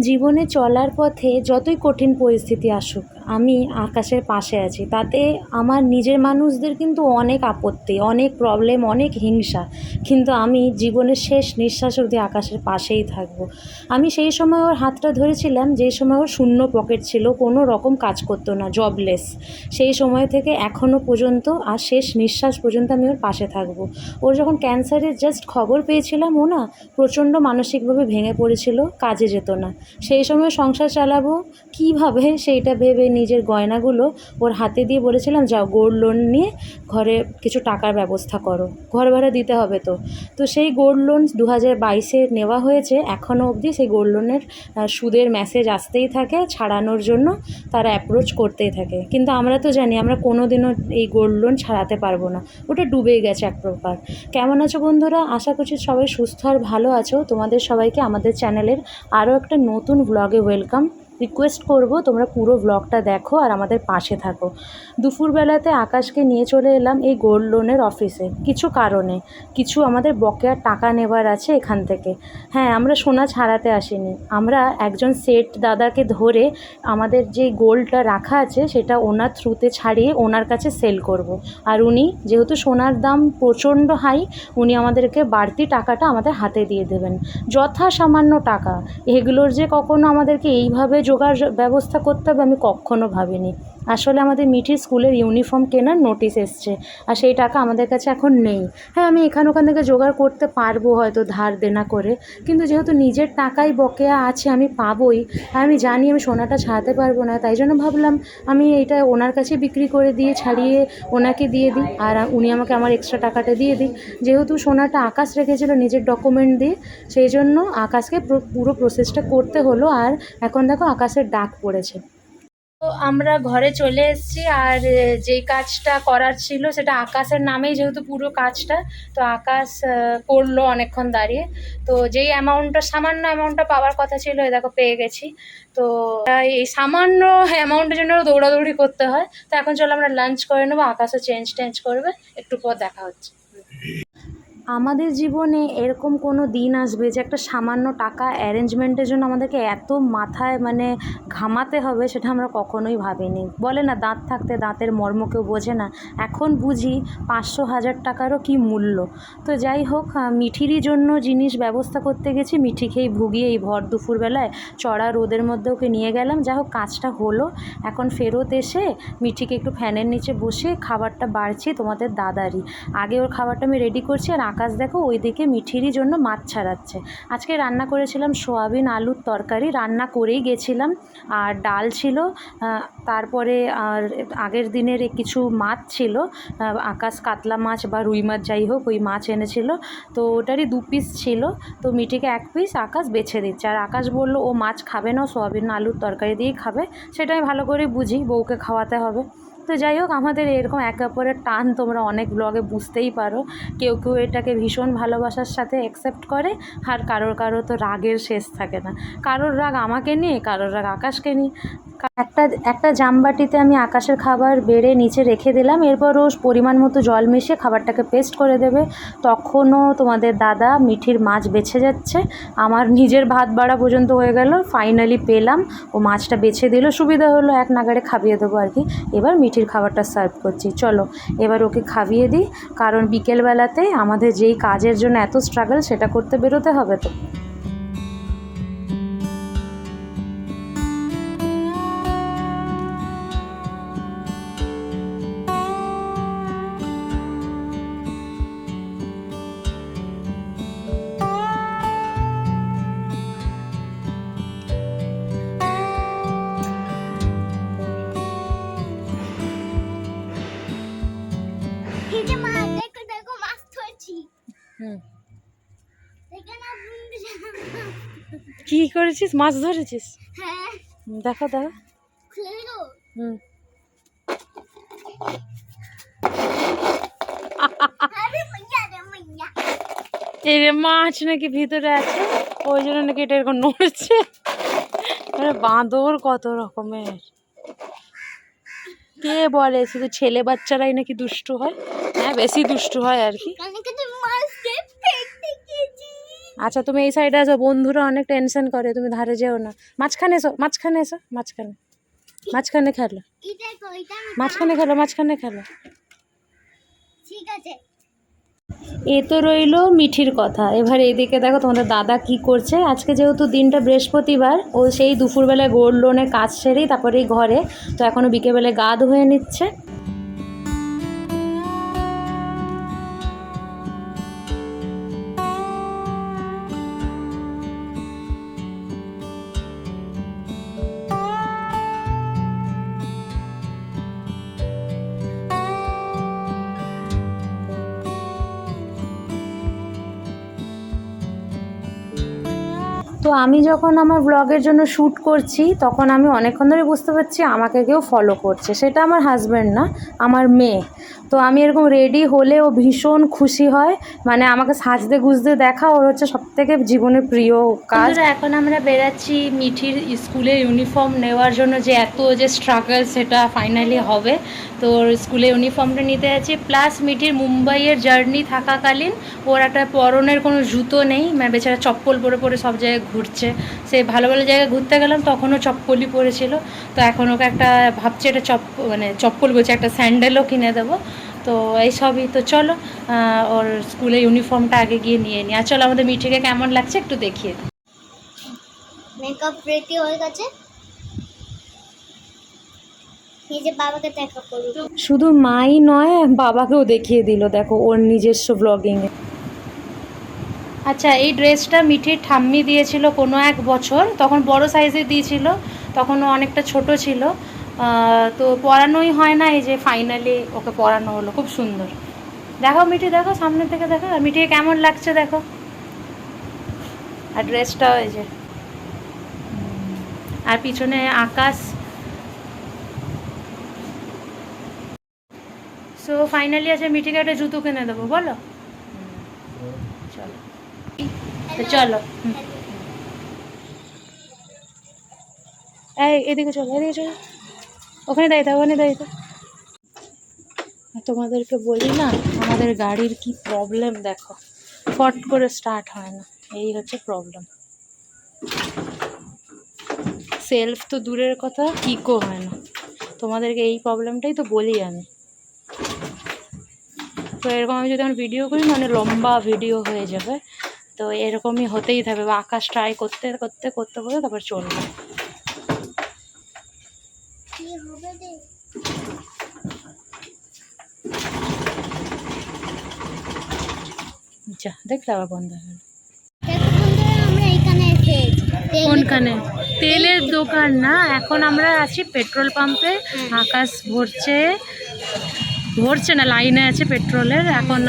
জীবনে চলার পথে যতই কঠিন পরিস্থিতি আসুক আমি আকাশের পাশে আছি, তাতে আমার নিজের মানুষদের কিন্তু অনেক আপত্তি, অনেক প্রবলেম অনেক হিংসা। কিন্তু আমি জীবনের শেষ নিঃশ্বাস অবধি আকাশের পাশেই থাকব। আমি সেই সময় ওর হাতটা ধরেছিলাম যেই সময় ওর শূন্য পকেট ছিল, কোনো রকম কাজ করতো না জবলেস সেই সময় থেকে এখনও পর্যন্ত আর শেষ নিঃশ্বাস পর্যন্ত আমি ওর পাশে থাকব। ওর যখন ক্যান্সারের জাস্ট খবর পেয়েছিলাম, ও না প্রচণ্ড মানসিকভাবে ভেঙে পড়েছিল, কাজে যেত না। সেই সময় সংসার চালাবো, কীভাবে সেইটা ভেবে নিজের গয়নাগুলো ওর হাতে দিয়ে বলেছিলাম, যাও গোল্ড লোন নিয়ে ঘরে কিছু টাকার ব্যবস্থা করো। ঘর ভাড়া দিতে হবে তো। তো সেই গোল্ড লোন দু হাজার বাইশে নেওয়া হয়েছে, এখনও অবধি সেই গোল্ড লোনের সুদের মেসেজ আসতেই থাকে, ছাড়ানোর জন্য তারা অ্যাপ্রোচ করতেই থাকে। কিন্তু আমরা তো জানি, আমরা কোনো দিনও এই গোল্ড লোন ছাড়াতে পারব না। ওটা ডুবেই গেছে এক প্রকার। কেমন আছো বন্ধুরা? আশা করছি সবাই সুস্থ আর ভালো আছো। তোমাদের সবাইকে আমাদের চ্যানেলের আরও একটা নতুন ব্লগে ওয়েলকাম রিকোয়েস্ট করব, তোমরা পুরো ব্লগটা দেখো আর আমাদের পাশে থাকো। দুপুরবেলাতে আকাশকে নিয়ে চলে এলাম এই গোল্ড লোনের অফিসে কিছু কারণে, কিছু আমাদের বকেয়ার টাকা নেবার আছে এখান থেকে। হ্যাঁ আমরা সোনা ছাড়াতে আসিনি। আমরা একজন সেট দাদাকে ধরে আমাদের যে গোল্ডটা রাখা আছে, সেটা ওনার থ্রুতে ছাড়িয়ে ওনার কাছে সেল করব। আর উনি যেহেতু সোনার দাম প্রচণ্ড হাই উনি আমাদেরকে বাড়তি টাকাটা আমাদের হাতে দিয়ে দেবেন। যথা সামান্য টাকা। এগুলোর যে কখনো আমাদেরকে এইভাবে জোগাড় ব্যবস্থা করতে হবে আমি কখনো ভাবিনি। আসলে আমাদের মিঠির স্কুলের ইউনিফর্ম কেনার নোটিশ এসছে, আর সেই টাকা আমাদের কাছে এখন নেই। হ্যাঁ আমি এখান ওখান থেকে জোগাড় করতে পারব হয়তো ধার দেনা করে, কিন্তু যেহেতু নিজের টাকাই বকেয়া আছে, আমি পাবোই। আর আমি জানি আমি সোনাটা ছাড়াতে পারব না, তাই জন্য ভাবলাম আমি এইটা ওনার কাছে বিক্রি করে দিয়ে ছাড়িয়ে ওনাকে দিয়ে দিই, আর উনি আমাকে আমার এক্সট্রা টাকাটা দিয়ে দিই যেহেতু সোনাটা আকাশ রেখেছিল নিজের ডকুমেন্ট দিয়ে, সেই জন্য আকাশকে পুরো- পুরো প্রসেসটা করতে হলো, আর এখন দেখো আকাশের ডাক পড়েছে। আমরা ঘরে চলে এসেছি আর এ, যেই কাজটা করার ছিল সেটা আকাশের নামেই যেহেতু পুরো কাজটা তো আকাশ করল অনেকক্ষণ দাঁড়িয়ে। তো যেই অ্যামাউন্টটা সামান্য অ্যামাউন্টটা পাওয়ার কথা ছিল এই দেখো পেয়ে গেছি। তো এই সামান্য অ্যামাউন্টের জন্য দৌড়াদৌড়ি করতে হয়। তো এখন চলো আমরা লাঞ্চ করে নেব আকাশও চেঞ্জ টেঞ্জ করবে একটু পর দেখা হচ্ছে। আমাদের জীবনে এরকম কোনো দিন আসবে যে একটা সামান্য টাকা অ্যারেঞ্জমেন্টের জন্য আমাদেরকে এত মাথায় মানে ঘামাতে হবে সেটা আমরা কখনোই ভাবিনি। বলে না, দাঁত থাকতে দাঁতের মর্ম কেউ বোঝে না। এখন বুঝি পাঁচশো হাজার টাকারও কি মূল্য। তো যাই হোক মিঠিরই জন্য জিনিস ব্যবস্থা করতে গেছি। মিঠি খেয়েই ভুগিয়ে এই ভর দুপুরবেলায় চড়া রোদের মধ্যে ওকে নিয়ে গেলাম। যা হোক, কাজটা হলো। এখন ফেরত এসে মিঠিকে একটু ফ্যানের নিচে বসে খাবারটা বাড়ছি তোমাদের দাদারই। আগে ওর খাবারটা আমি রেডি করছি আর আকাশ দেখো, ওইদিকে মিঠিরই জন্য মাছ ছাড়াচ্ছে। আজকে রান্না করেছিলাম সোয়াবিন আলুর তরকারি, রান্না করেই গেছিলাম। আর ডাল ছিল তারপরে আর আগের দিনের কিছু মাছ ছিল আকাশ কাতলা মাছ বা রুই মাছ যাই হোক, ওই মাছ এনেছিল। তো ওটারই দু পিস ছিল, তো মিঠিকে এক পিস আকাশ বেছে দিচ্ছে। আর আকাশ বলল, ও মাছ খাবে না সোয়াবিন আলুর তরকারি দিয়েই খাবে। সেটা আমি ভালো করে বুঝি, বউকে খাওয়াতে হবে। তো যাই হোক, আমাদের এরকম একে অপরের টান তোমরা অনেক ব্লগে বুঝতেই পারো। কেউ কেউ এটাকে ভীষণ ভালোবাসার সাথে অ্যাকসেপ্ট করে, আর কারোর কারোর তো রাগের শেষ থাকে না। কারোর রাগ আমাকে নিয়ে, কারোর রাগ আকাশকে নিয়ে। একটা একটা জামবাটিতে আমি আকাশের খাবার বেড়ে নিচে রেখে দিলাম। এরপর ও পরিমাণ মতো জল মিশিয়ে খাবারটাকে পেস্ট করে দেবে। তখনও তোমাদের দাদা মিঠির মাছ বেছে যাচ্ছে। আমার নিজের ভাত বাড়া পর্যন্ত হয়ে গেল। ফাইনালি পেলাম। ও মাছটা বেছে দিল। সুবিধা হলো এক নাগারে খাবিয়ে দেবো আর কি। এবার মিঠির খাবারটা সার্ভ করছি। চলো, এবার ওকে খাবিয়ে দিই। কারণ বিকেলবেলাতে আমাদের যেই কাজের জন্য এত স্ট্রাগল সেটা করতে বেরোতে হবে তো। করেছিস? মাছ ধরেছিস? হ্যাঁ। দেখো দেখো হুম। এই রে মাছ নাকি ভিতরে আছে? ওই জন্য নাকি এটা এরকম নড়ছে। মানে বাঁদর কত রকমের। কে বলে শুধু ছেলে বাচ্চারাই নাকি দুষ্টু হয়? হ্যাঁ বেশি দুষ্টু হয় আর কি কানে কিন্তু মাছ দেখতে গেছি আচ্ছা তুমি এই সাইডে আসো বন্ধুরা অনেক টেনশন করে তুমি ধারে যেও না। মাঝখানে এসো মাঝখানে এসো মাঝখানে। মাঝখানে খেলো। মাঝখানে খেলো মাঝখানে খেলো। ঠিক আছে। এ তো রইল মিঠির কথা। এবার এদিকে দেখো তোমাদের দাদা কি করছে। আজকে যেহেতু দিনটা বৃহস্পতিবার ও সেই দুপুরবেলায় গোল্ড লোনের কাজ সেরেই তারপরে এই ঘরে। তো এখনও বিকেলবেলায় গা ধুয়ে নিচ্ছে। তো আমি যখন আমার ব্লগের জন্য শ্যুট করছি, তখন আমি অনেকক্ষণ ধরে বুঝতে পারছি আমাকে কেউ ফলো করছে। সেটা আমার হাজব্যান্ড না, আমার মেয়ে। তো আমি এরকম রেডি হলে ও ভীষণ খুশি হয়। মানে আমাকে সাজতে গুজতে দেখা ওর হচ্ছে সব থেকে জীবনের প্রিয় কাজ। এখন আমরা বেরাচ্ছি মিঠির স্কুলের ইউনিফর্ম নেওয়ার জন্য যে এত যে স্ট্রাগল সেটা ফাইনালি হবে। তো স্কুলে ইউনিফর্মটা নিতে যাচ্ছি। প্লাস মিঠির মুম্বাইয়ের জার্নি থাকাকালীন ওর একটা পরনের কোনো জুতো নেই। মানে বেচারা চপ্পল পরে পরে সব জায়গায় ঘুরছে। সে ভালো ভালো জায়গায় ঘুরতে গেলাম তখনও চপ্পলই পরেছিল তো এখন ওকে একটা ভাবছি একটা চপ মানে চপ্পল বলছে একটা স্যান্ডেলও কিনে দেবো। তো এইসবই তো চলো আহ, ওর স্কুলে ইউনিফর্মটা আগে গিয়ে নিয়ে নিই। আর চলো আমাদের মিঠিকে কেমন লাগছে একটু দেখিয়ে দিই। মেকআপ রেডি হয়ে গেছে? এই বাবাকে দেখা করব শুধু মাই নয় বাবাকেও দেখিয়ে দিল। দেখো ওর নিজস্ব ব্লগিংয়ে আচ্ছা এই ড্রেসটা মিঠির ঠাম্মি দিয়েছিল কোনো এক বছর, তখন বড় সাইজে দিয়েছিল, তখন অনেকটা ছোট ছিল। তো পরানোই হয় না, এই যে ফাইনালি ওকে পরানো হলো, খুব সুন্দর। দেখো মিঠি দেখো সামনে থেকে দেখো। আর মিঠিকে কেমন লাগছে দেখো। আর ড্রেসটাও এই যে আর পিছনে আকাশ। সো ফাইনালি আছে মিঠিকে একটা জুতো কিনে দেবো, বলো চলো এদিকে চলো এদিকে চলো। ওখানে দাঁড়িয়ে ওখানে দাঁড়িয়ে তোমাদেরকে বলি না, আমাদের গাড়ির কি প্রবলেম দেখো। ফট করে স্টার্ট হয় না, এই হচ্ছে প্রবলেম সেলফ তো দূরের কথা কিকও হয় না। তোমাদেরকে এই প্রবলেমটাই তো বলি আমি। তো এরকম আমি যদি আমার ভিডিও করি মানে লম্বা ভিডিও হয়ে যাবে। তো এরকমই হতেই থাকবে বা আকাশ ট্রাই করতে করতে করতে করতে তারপর চলবে। যা দেখলে আবার বন্ধ কোনখানে? তেলের দোকান না এখন আমরা আছি পেট্রোল পাম্পে আকাশ ভরছে ভরছে না লাইনে আছে পেট্রোলের এখন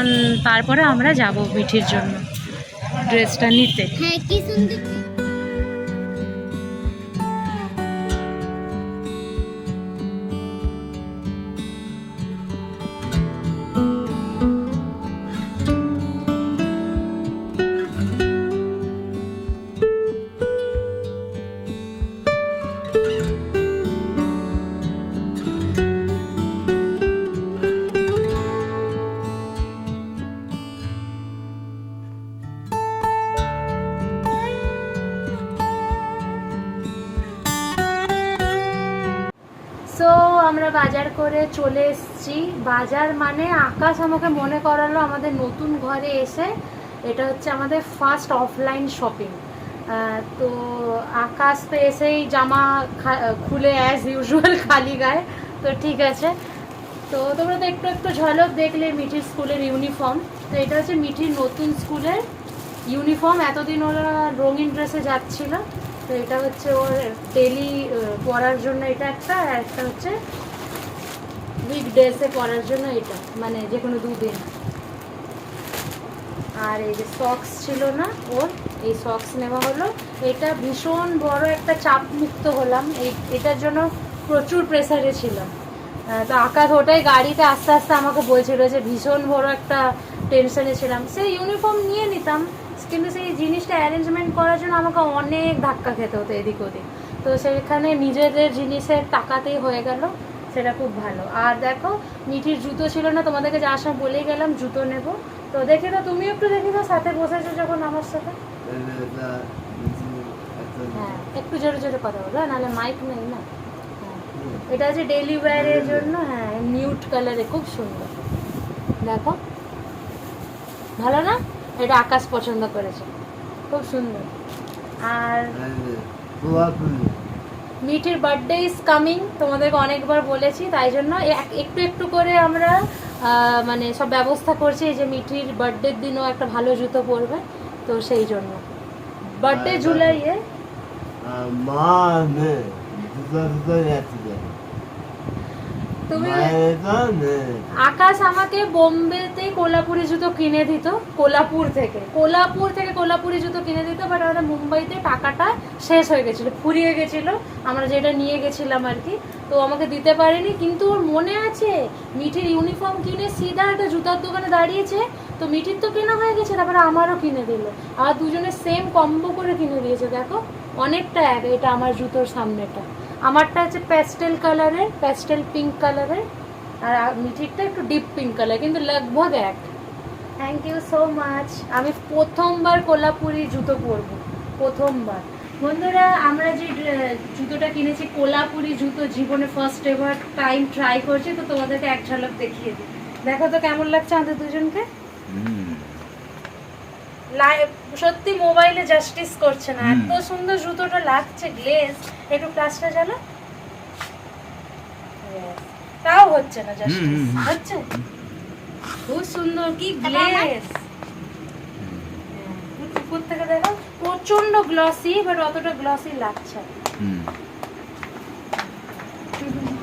তারপরে আমরা যাব মিঠির জন্য। ড্রেসটা নিতে। হ্যাঁ কি সুন্দর আমরা বাজার করে চলে এসেছি। বাজার মানে আকাশ আমাকে মনে করালো আমাদের নতুন ঘরে এসে এটা হচ্ছে আমাদের ফার্স্ট অফলাইন শপিং তো আকাশ তো এসেই জামা খুলে অ্যাজ ইউজুয়াল খালি গায়ে। তো ঠিক আছে। তো তোমরা তো একটু একটু ঝলক দেখলে মিঠির স্কুলের ইউনিফর্ম তো এটা হচ্ছে মিঠির নতুন স্কুলের ইউনিফর্ম এতদিন ওরা রঙিন ড্রেসে যাচ্ছিল। তো এটা হচ্ছে ওর ডেলি পরার জন্য এটা একটা, আর একটা হচ্ছে উইক ডেসে পরার জন্য এটা মানে যে কোনো দুদিন আর এই যে সক্স ছিল না ওর, এই সক্স নেওয়া হলো। এটা ভীষণ বড় একটা চাপ মুক্ত হলাম, এই, এটার জন্য প্রচুর প্রেসারে ছিলাম। তো আকাশ ওটাই গাড়িতে আস্তে আস্তে আমাকে বলছিল যে ভীষণ বড় একটা টেনশনে ছিলাম। সেই ইউনিফর্ম নিয়ে নিতাম কিন্তু সেই জিনিসটা অ্যারেঞ্জমেন্ট করার জন্য আমাকে অনেক ধাক্কা খেতে হতো এদিক ওদিক। তো সেখানে নিজেদের জিনিসের টাকাতেই হয়ে গেল সেটা খুব ভালো। আর দেখো মিঠির জুতো ছিল না তোমাদেরকে যাওয়ার সময় বলেই গেলাম জুতো নেব। তো দেখে দাও তুমি একটু দেখে দাও সাথে বসেছো যখন আমার সাথে? হ্যাঁ একটু জোরে জোরে কথা বলো হ্যাঁ, নাহলে মাইক নেই না। হ্যাঁ এটা হচ্ছে ডেইলি ওয়্যারের জন্য হ্যাঁ নিউট কালারে খুব সুন্দর। দেখো। ভালো না? এটা আকাশ পছন্দ করেছে। খুব সুন্দর। আর মিঠির বার্থডে ইজ কামিং তোমাদেরকে অনেকবার বলেছি তাই জন্য একটু একটু করে আমরা মানে সব ব্যবস্থা করছি এই যে মিঠির বার্থডের দিনও একটা ভালো জুতো পরবে তো সেই জন্য। বার্থডে। জুলাইয়ে মা তুমি? আকাশ আমাকে বোম্বেতে কোলাপুরি জুতো কিনে দিত কোলাপুর থেকে। কোলাপুর থেকে কোলাপুরি জুতো কিনে দিত বাট আমাদের মুম্বাইতে টাকাটা শেষ হয়ে গেছিল ফুরিয়ে গেছিল। আমরা যেটা নিয়ে গেছিলাম আর কি তো আমাকে দিতে পারেনি কিন্তু ওর মনে আছে মিঠির ইউনিফর্ম কিনে সিধা একটা জুতার দোকানে দাঁড়িয়েছে তো মিঠির তো কেনা হয়ে গেছে তারপরে আমারও কিনে দিল। আর দুজনে সেম কম্বো করে কিনে দিয়েছে দেখো অনেকটা এক এটা আমার জুতোর সামনেটা। আমারটা হচ্ছে প্যাস্টেল কালারের প্যাস্টেল পিঙ্ক কালারের আর মিঠিরটা একটু ডিপ পিঙ্ক কালার কিন্তু লগভগ এক থ্যাংক ইউ সো মাচ আমি প্রথমবার কোলাপুরি জুতো পরবো প্রথমবার। বন্ধুরা আমরা যে জুতোটা কিনেছি কোলাপুরি জুতো জীবনে ফার্স্ট এভার টাইম ট্রাই করছি তো তোমাদেরকে এক ঝলক দেখিয়ে দিই। দেখো তো কেমন লাগছে আমাদের দুজনকে? সত্যি মোবাইলে জাস্টিস করছে না। এত সুন্দর জুতোটা লাগছে গ্লেজ। একটু প্লাসটা জ্বালা তাও হচ্ছে না জাস্টিস। হচ্ছে? খুব সুন্দর কি গ্লেজ। উপর থেকে দেখো। প্রচণ্ড গ্লসি বাট অতটা গ্লসি লাগছে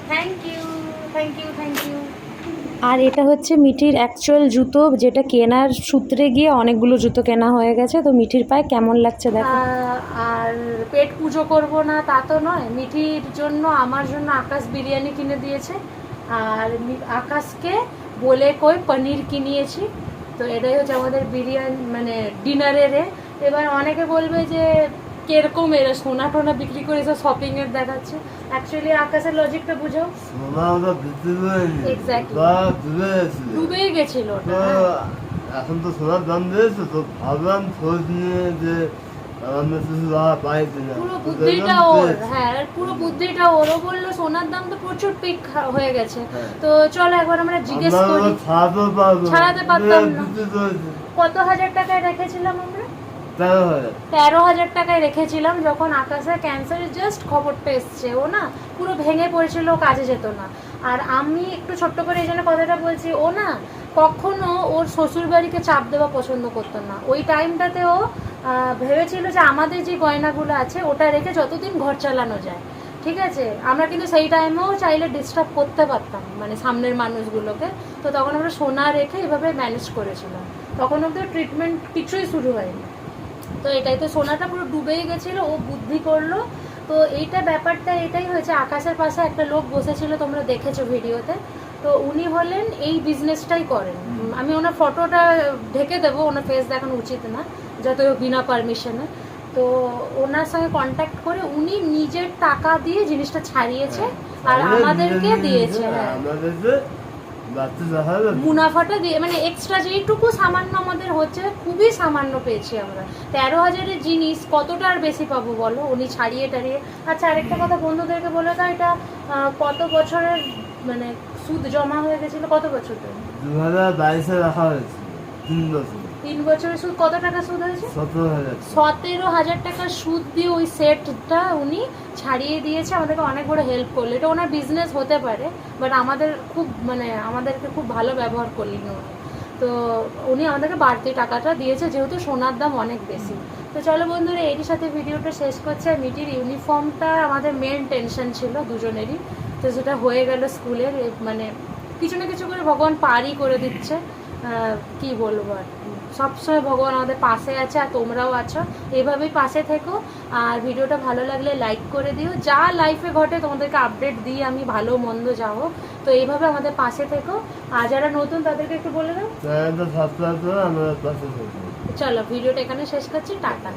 thank you thank you thank you আর এটা হচ্ছে মিঠির অ্যাকচুয়াল জুতো, যেটা কেনার সূত্রে গিয়ে অনেকগুলো জুতো কেনা হয়ে গেছে। তো মিঠির পায়ে কেমন লাগছে দেখো। আর পেট পুজো করব না তা তো নয়। মিঠির জন্য, আমার জন্য আকাশ বিরিয়ানি কিনে দিয়েছে। আর আকাশকে বলে কই পনির কিনিয়েছি। তো এটাই হচ্ছে আমাদের বিরিয়ানি মানে ডিনারের এবার অনেকে বলবে যে কীরকম এরা সোনা টোনা বিক্রি করে সব শপিং এর দেখাচ্ছে? অ্যাকচুয়ালি আকাশের লজিকটা বুঝাও। সোনা ওটা বিক্রি Exactly. বা ডুবে গেছিল ডুবেই গেছিল ওটা হ্যাঁ। এখন তো সোনার দাম দিয়েছে তো ভাবলাম খোঁজ নিয়ে যে পুরো বুদ্ধিটা ওর হ্যাঁ পুরো বুদ্ধিটা ওর ও বলল সোনার দাম তো প্রচুর পিক হয়ে গেছে। হ্যাঁ। তো চলো একবার আমরা জিজ্ঞেস করি। ছাড়াতে ছাড়াতে পারতাম না। কত হাজার টাকায় রেখেছিলাম আমরা? তেরো হাজার টাকায় রেখেছিলাম, যখন আকাশে ক্যান্সারের জাস্ট খবরটা এসছে, ও না পুরো ভেঙে পড়েছিল কাজে যেত না। আর আমি একটু ছোট্ট করে এই জন্য কথাটা বলছি, ও না কখনো ওর শ্বশুর বাড়িকে চাপ দেওয়া পছন্দ করতো না। ওই টাইমটাতে ও ভেবেছিল যে আমাদের যে গয়নাগুলো আছে, ওটা রেখে যতদিন ঘর চালানো যায়। ঠিক আছে? আমরা কিন্তু সেই টাইমেও চাইলে ডিস্টার্ব করতে পারতাম মানে সামনের মানুষগুলোকে। তো তখন আমরা সোনা রেখে এভাবে ম্যানেজ করেছিলাম। তখন অব্দি ট্রিটমেন্ট কিছুই শুরু হয়নি। তো এটাই তো সোনাটা পুরো ডুবেই গেছিল ও বুদ্ধি করল। তো এইটা ব্যাপারটা এটাই হয়েছে। আকাশের পাশে একটা লোক বসেছিল তোমরা দেখেছ ভিডিওতে। তো উনি হলেন এই বিজনেসটাই করেন। আমি ওনার ফটোটা ঢেকে দেবো ওনার ফেস দেখানো উচিত না যত বিনা পারমিশনে তো ওনার সঙ্গে কন্ট্যাক্ট করে উনি নিজের টাকা দিয়ে জিনিসটা ছাড়িয়েছে আর হ্যাঁ। আমাদেরকে নিজে নিজে দিয়েছে হ্যাঁ মুনাফাটা দিয়ে মানে এক্সট্রা যেইটুকু সামান্য আমাদের হচ্ছে খুবই সামান্য পেয়েছি আমরা। তেরো হাজারের জিনিস কতটা আর বেশি পাবো বলো? উনি ছাড়িয়ে টাড়িয়ে আচ্ছা আরেকটা কথা বন্ধুদেরকে বলে দাও এটা কত বছরের মানে সুদ জমা হয়ে গেছিল? কত বছর ধরে? দু হাজার বাইশে রাখা হয়েছে তিন বছর। তিন বছরের সুদ কত টাকা সুদ হয়েছে? সতেরো হাজার টাকা। সুদ দিয়ে ওই সেটটা উনি ছাড়িয়ে দিয়েছে আমাদেরকে অনেক বড় হেল্প করল। এটা ওনার বিজনেস হতে পারে বাট আমাদের খুব মানে আমাদেরকে খুব ভালো ব্যবহার করলেন উনি। তো উনি আমাদেরকে বাড়তি টাকাটা দিয়েছে যেহেতু সোনার দাম অনেক বেশি। তো চলো বন্ধুরা এরই সাথে ভিডিওটা শেষ করছে। আর মিটির ইউনিফর্মটা আমাদের মেন টেনশন ছিল দুজনেরই। তো সেটা হয়ে গেল স্কুলের মানে কিছু না কিছু করে ভগবান পারই করে দিচ্ছে। কি বলব আর? সবসময় ভগবান আমাদের পাশে আছে আর তোমরাও আছো। এভাবেই পাশে থেকো। আর ভিডিওটা ভালো লাগলে লাইক করে দিও। যা লাইফে ঘটে তোমাদেরকে আপডেট দিই আমি ভালো মন্দ যাব তো এইভাবে আমাদের পাশে থেকো। আর যারা নতুন তাদেরকে একটু বলে দাও। চলো ভিডিওটা এখানে শেষ করছি। টাটা.